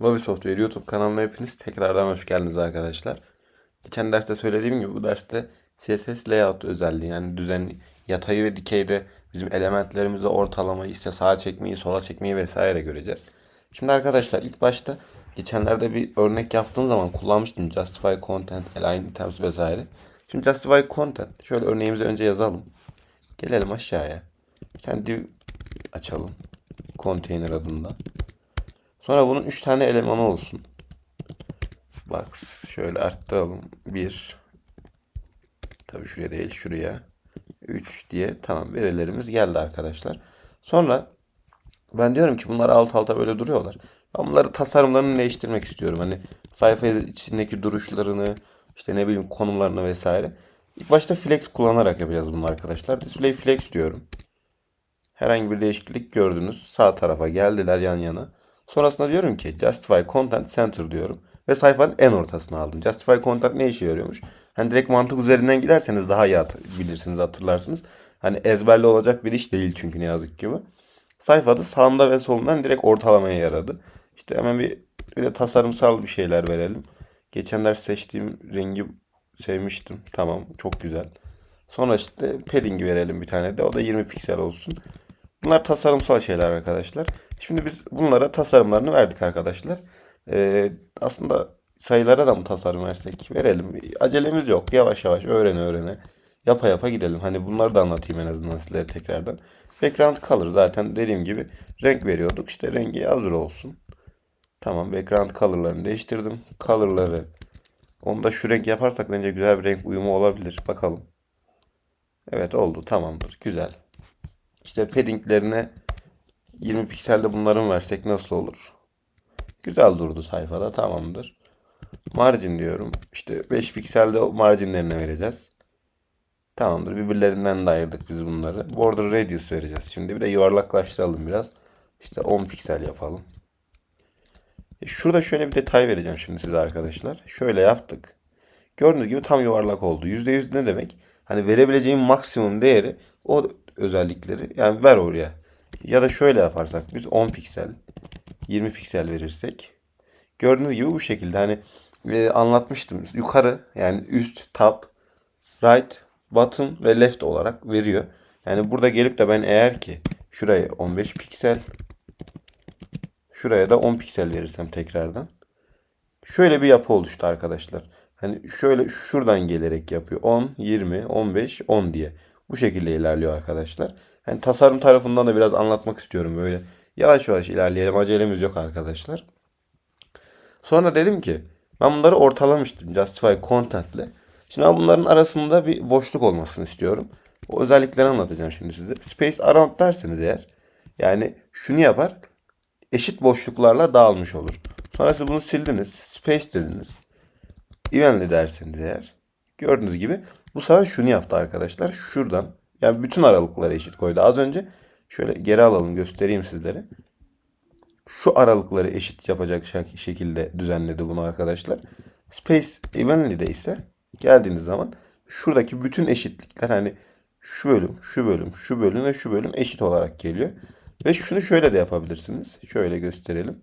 Bobby Software YouTube kanalına hepiniz tekrardan hoş geldiniz arkadaşlar. Geçen derste söylediğim gibi bu derste CSS layout özelliği yani düzen yatayı ve dikeyde bizim elementlerimizi ortalamayı işte sağa çekmeyi sola çekmeyi vesaire göreceğiz. Şimdi arkadaşlar ilk başta geçenlerde bir örnek yaptığım zaman kullanmıştım Justify Content, Align Items vesaire. Şimdi Justify Content şöyle örneğimizi önce yazalım. Gelelim aşağıya. Kendi açalım. Container adında. Sonra bunun 3 tane elemanı olsun. Bak şöyle arttıralım. 1 Tabii şuraya değil şuraya. 3 diye tamam verilerimiz geldi arkadaşlar. Sonra ben diyorum ki bunlar alt alta böyle duruyorlar. Ben bunları tasarımlarını değiştirmek istiyorum. Hani sayfa içindeki duruşlarını işte ne bileyim konumlarını vesaire. İlk başta flex kullanarak yapacağız bunu arkadaşlar. Display flex diyorum. Herhangi bir değişiklik gördünüz. Sağ tarafa geldiler yan yana. Sonrasında diyorum ki Justify Content Center diyorum. Ve sayfanın en ortasına aldım. Justify Content ne işe yarıyormuş? Hani direkt mantık üzerinden giderseniz daha iyi bilirsiniz, hatırlarsınız. Hani ezberli olacak bir iş değil çünkü ne yazık ki bu. Sayfada sağında ve solundan direkt ortalamaya yaradı. İşte hemen bir, bir de tasarımsal bir şeyler verelim. Geçenler seçtiğim rengi sevmiştim. Tamam çok güzel. Sonra işte padding verelim bir tane de. O da 20 piksel olsun. Bunlar tasarımsal şeyler arkadaşlar. Şimdi biz bunlara tasarımlarını verdik arkadaşlar. Ee, aslında sayılara da mı tasarım versek? Verelim. Acelemiz yok. Yavaş yavaş öğrene öğrene. Yapa yapa gidelim. Hani bunları da anlatayım en azından sizlere tekrardan. Background color zaten dediğim gibi renk veriyorduk. İşte rengi hazır olsun. Tamam background color'larını değiştirdim. Color'ları onu da şu renk yaparsak bence güzel bir renk uyumu olabilir. Bakalım. Evet oldu. Tamamdır. Güzel. İşte paddinglerine 20 pikselde bunların versek nasıl olur? Güzel durdu sayfada. Tamamdır. Margin diyorum. İşte 5 pikselde marginlerine vereceğiz. Tamamdır. Birbirlerinden de ayırdık biz bunları. Border radius vereceğiz. Şimdi bir de yuvarlaklaştıralım biraz. İşte 10 piksel yapalım. E şurada şöyle bir detay vereceğim şimdi size arkadaşlar. Şöyle yaptık. Gördüğünüz gibi tam yuvarlak oldu. %100 ne demek? Hani verebileceğim maksimum değeri o özellikleri yani ver oraya. Ya da şöyle yaparsak biz 10 piksel 20 piksel verirsek gördüğünüz gibi bu şekilde hani e, anlatmıştım. Yukarı yani üst, top, right, bottom ve left olarak veriyor. Yani burada gelip de ben eğer ki şuraya 15 piksel şuraya da 10 piksel verirsem tekrardan şöyle bir yapı oluştu arkadaşlar. Hani şöyle şuradan gelerek yapıyor. 10, 20, 15, 10 diye. Bu şekilde ilerliyor arkadaşlar. Hani tasarım tarafından da biraz anlatmak istiyorum böyle. Yavaş yavaş ilerleyelim. Acelemiz yok arkadaşlar. Sonra dedim ki ben bunları ortalamıştım Justify Content'le. Şimdi ben bunların arasında bir boşluk olmasını istiyorum. O özellikleri anlatacağım şimdi size. Space around derseniz eğer yani şunu yapar eşit boşluklarla dağılmış olur. Sonra siz bunu sildiniz. Space dediniz. Evenly derseniz eğer gördüğünüz gibi bu sefer şunu yaptı arkadaşlar. Şuradan yani bütün aralıkları eşit koydu. Az önce şöyle geri alalım göstereyim sizlere. Şu aralıkları eşit yapacak şek- şekilde düzenledi bunu arkadaşlar. Space Evenly'de ise geldiğiniz zaman şuradaki bütün eşitlikler hani şu bölüm, şu bölüm, şu bölüm ve şu bölüm eşit olarak geliyor. Ve şunu şöyle de yapabilirsiniz. Şöyle gösterelim.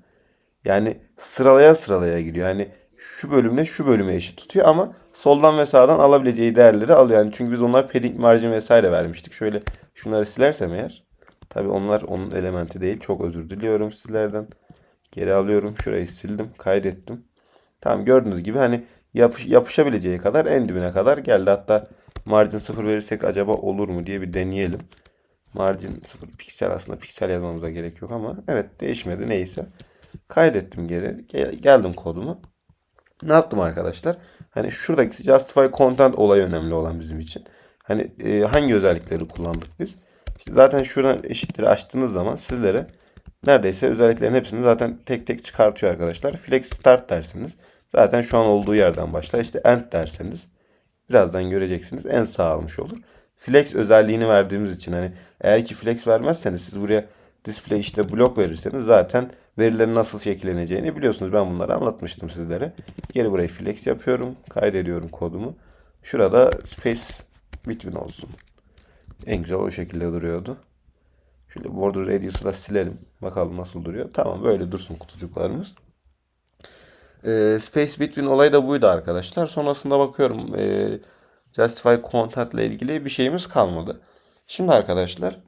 Yani sıralaya sıralaya gidiyor. Yani şu bölümle şu bölüme eşit tutuyor ama soldan ve sağdan alabileceği değerleri alıyor. Yani çünkü biz onlar padding margin vesaire vermiştik. Şöyle şunları silersem eğer. Tabii onlar onun elementi değil. Çok özür diliyorum sizlerden. Geri alıyorum. Şurayı sildim. Kaydettim. Tamam gördüğünüz gibi hani yapış, yapışabileceği kadar en dibine kadar geldi. Hatta margin 0 verirsek acaba olur mu diye bir deneyelim. Margin 0 piksel aslında piksel yazmamıza gerek yok ama evet değişmedi neyse. Kaydettim geri. Gel- geldim kodumu. Ne yaptım arkadaşlar? Hani şuradaki Justify Content olayı önemli olan bizim için. Hani e, hangi özellikleri kullandık biz? İşte zaten şuradan eşitleri açtığınız zaman sizlere neredeyse özelliklerin hepsini zaten tek tek çıkartıyor arkadaşlar. Flex Start dersiniz. Zaten şu an olduğu yerden başlar. İşte End derseniz birazdan göreceksiniz en sağ almış olur. Flex özelliğini verdiğimiz için hani eğer ki flex vermezseniz siz buraya display işte blok verirseniz zaten verilerin nasıl şekilleneceğini biliyorsunuz. Ben bunları anlatmıştım sizlere. Geri buraya flex yapıyorum. Kaydediyorum kodumu. Şurada space between olsun. En güzel o şekilde duruyordu. Şöyle border radius'u da silelim. Bakalım nasıl duruyor. Tamam böyle dursun kutucuklarımız. E, Space Between olayı da buydu arkadaşlar. Sonrasında bakıyorum e, Justify Content ile ilgili bir şeyimiz kalmadı. Şimdi arkadaşlar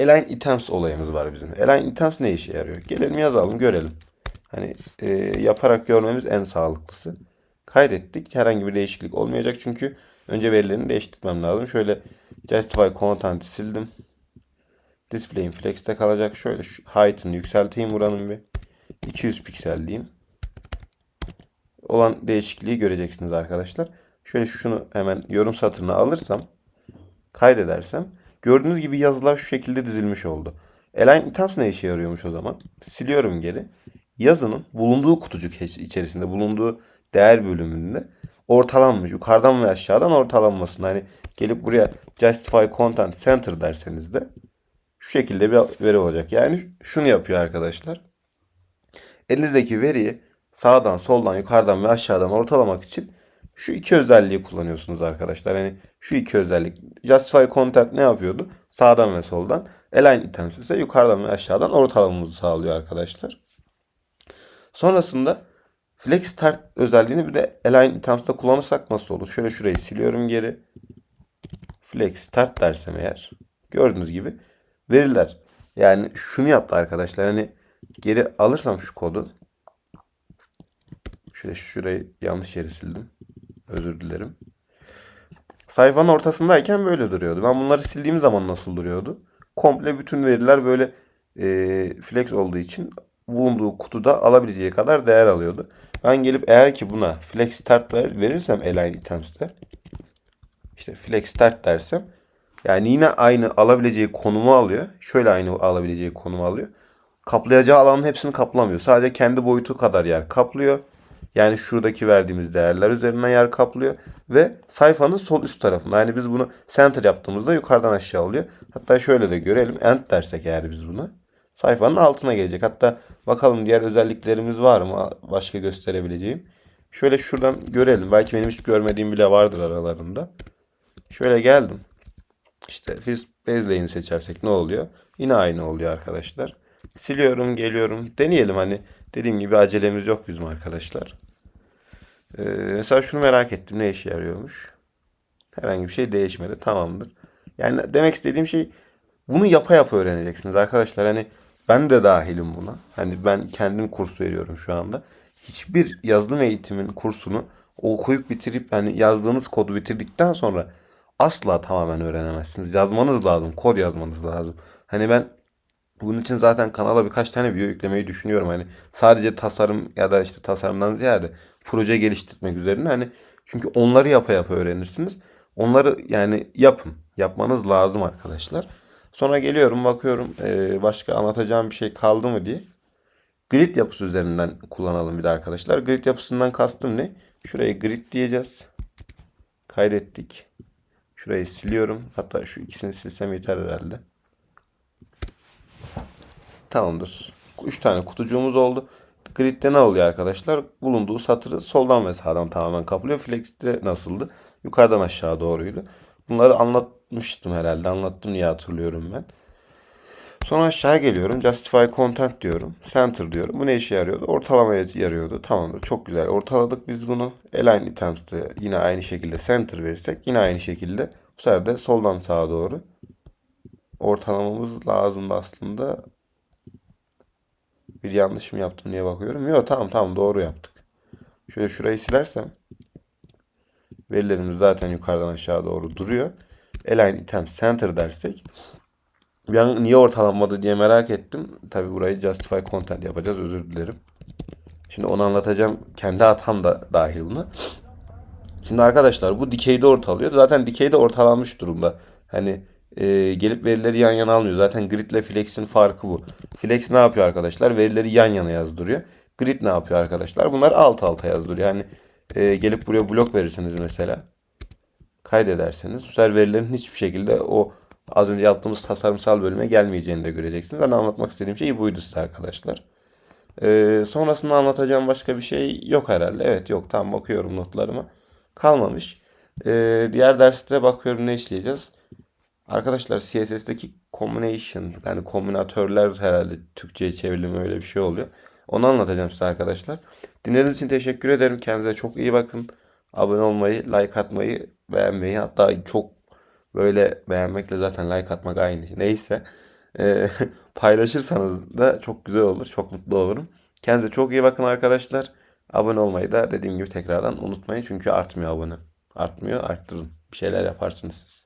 Align Items olayımız var bizim. Align Items ne işe yarıyor? Gelelim yazalım görelim. Hani e, yaparak görmemiz en sağlıklısı. Kaydettik. Herhangi bir değişiklik olmayacak çünkü önce verilerini değiştirmem lazım. Şöyle Justify Content'i sildim. Display'in flex'te kalacak. Şöyle height'ını yükselteyim buranın bir. 200 piksel diyeyim. Olan değişikliği göreceksiniz arkadaşlar. Şöyle şunu hemen yorum satırına alırsam kaydedersem gördüğünüz gibi yazılar şu şekilde dizilmiş oldu. Align items ne işe yarıyormuş o zaman? Siliyorum geri. Yazının bulunduğu kutucuk içerisinde bulunduğu değer bölümünde ortalanmış. Yukarıdan ve aşağıdan ortalanmasın. Hani gelip buraya justify content center derseniz de şu şekilde bir veri olacak. Yani şunu yapıyor arkadaşlar. Elinizdeki veriyi sağdan, soldan, yukarıdan ve aşağıdan ortalamak için şu iki özelliği kullanıyorsunuz arkadaşlar. Yani şu iki özellik. Justify Content ne yapıyordu? Sağdan ve soldan. Align Items ise yukarıdan ve aşağıdan ortalamamızı sağlıyor arkadaşlar. Sonrasında Flex Start özelliğini bir de Align Items'da kullanırsak nasıl olur? Şöyle şurayı siliyorum geri. Flex Start dersem eğer. Gördüğünüz gibi veriler. Yani şunu yaptı arkadaşlar. Hani geri alırsam şu kodu. Şöyle şurayı yanlış yere sildim. Özür dilerim. Sayfanın ortasındayken böyle duruyordu. Ben bunları sildiğim zaman nasıl duruyordu? Komple bütün veriler böyle e, flex olduğu için bulunduğu kutuda alabileceği kadar değer alıyordu. Ben gelip eğer ki buna flex start ver, verirsem align items'te işte flex start dersem yani yine aynı alabileceği konumu alıyor. Şöyle aynı alabileceği konumu alıyor. Kaplayacağı alanın hepsini kaplamıyor. Sadece kendi boyutu kadar yer kaplıyor. Yani şuradaki verdiğimiz değerler üzerinden yer kaplıyor. Ve sayfanın sol üst tarafında. Yani biz bunu center yaptığımızda yukarıdan aşağı oluyor. Hatta şöyle de görelim. End dersek eğer biz bunu. Sayfanın altına gelecek. Hatta bakalım diğer özelliklerimiz var mı başka gösterebileceğim. Şöyle şuradan görelim. Belki benim hiç görmediğim bile vardır aralarında. Şöyle geldim. İşte First Baseline'i seçersek ne oluyor? Yine aynı oluyor arkadaşlar. Siliyorum, geliyorum. Deneyelim hani. Dediğim gibi acelemiz yok bizim arkadaşlar. Ee, mesela şunu merak ettim. Ne işe yarıyormuş? Herhangi bir şey değişmedi. Tamamdır. Yani demek istediğim şey bunu yapa yapa öğreneceksiniz arkadaşlar. Hani ben de dahilim buna. Hani ben kendim kurs veriyorum şu anda. Hiçbir yazılım eğitimin kursunu okuyup bitirip hani yazdığınız kodu bitirdikten sonra asla tamamen öğrenemezsiniz. Yazmanız lazım. Kod yazmanız lazım. Hani ben bunun için zaten kanala birkaç tane video yüklemeyi düşünüyorum. Hani sadece tasarım ya da işte tasarımdan ziyade proje geliştirmek üzerine hani çünkü onları yapa yapa öğrenirsiniz. Onları yani yapın. Yapmanız lazım arkadaşlar. Sonra geliyorum bakıyorum e, başka anlatacağım bir şey kaldı mı diye. Grid yapısı üzerinden kullanalım bir de arkadaşlar. Grid yapısından kastım ne? Şurayı grid diyeceğiz. Kaydettik. Şurayı siliyorum. Hatta şu ikisini silsem yeter herhalde. Tamamdır. 3 tane kutucuğumuz oldu. Grid'de ne oluyor arkadaşlar? Bulunduğu satırı soldan ve sağdan tamamen kaplıyor. Flex'te nasıldı? Yukarıdan aşağı doğruydu. Bunları anlatmıştım herhalde. Anlattım diye hatırlıyorum ben. Sonra aşağı geliyorum. Justify Content diyorum. Center diyorum. Bu ne işe yarıyordu? Ortalamaya yarıyordu. Tamamdır. Çok güzel. Ortaladık biz bunu. Align Items'te yine aynı şekilde Center verirsek yine aynı şekilde bu sefer de soldan sağa doğru ortalamamız lazımdı aslında. Bir yanlış mı yaptım diye bakıyorum. Yok tamam tamam doğru yaptık. Şöyle şurayı silersem verilerimiz zaten yukarıdan aşağı doğru duruyor. Align item center dersek ben niye ortalanmadı diye merak ettim. Tabi burayı justify content yapacağız özür dilerim. Şimdi onu anlatacağım. Kendi hatam da dahil buna. Şimdi arkadaşlar bu dikeyde ortalıyor. Zaten dikeyde ortalanmış durumda. Hani e, gelip verileri yan yana almıyor. Zaten grid ile flex'in farkı bu. Flex ne yapıyor arkadaşlar? Verileri yan yana yazdırıyor. Grid ne yapıyor arkadaşlar? Bunlar alt alta yazdırıyor. Yani e, gelip buraya blok verirseniz mesela kaydederseniz bu sefer verilerin hiçbir şekilde o az önce yaptığımız tasarımsal bölüme gelmeyeceğini de göreceksiniz. Hani anlatmak istediğim şey buydu size arkadaşlar. Ee, sonrasında anlatacağım başka bir şey yok herhalde. Evet yok tam bakıyorum notlarıma. Kalmamış. Ee, diğer derste bakıyorum ne işleyeceğiz. Arkadaşlar CSS'deki combination yani kombinatörler herhalde Türkçe'ye çevrilimi öyle bir şey oluyor. Onu anlatacağım size arkadaşlar. Dinlediğiniz için teşekkür ederim. Kendinize çok iyi bakın. Abone olmayı, like atmayı, beğenmeyi hatta çok böyle beğenmekle zaten like atmak aynı. Neyse. Ee, paylaşırsanız da çok güzel olur. Çok mutlu olurum. Kendinize çok iyi bakın arkadaşlar. Abone olmayı da dediğim gibi tekrardan unutmayın. Çünkü artmıyor abone. Artmıyor, arttırın. Bir şeyler yaparsınız siz.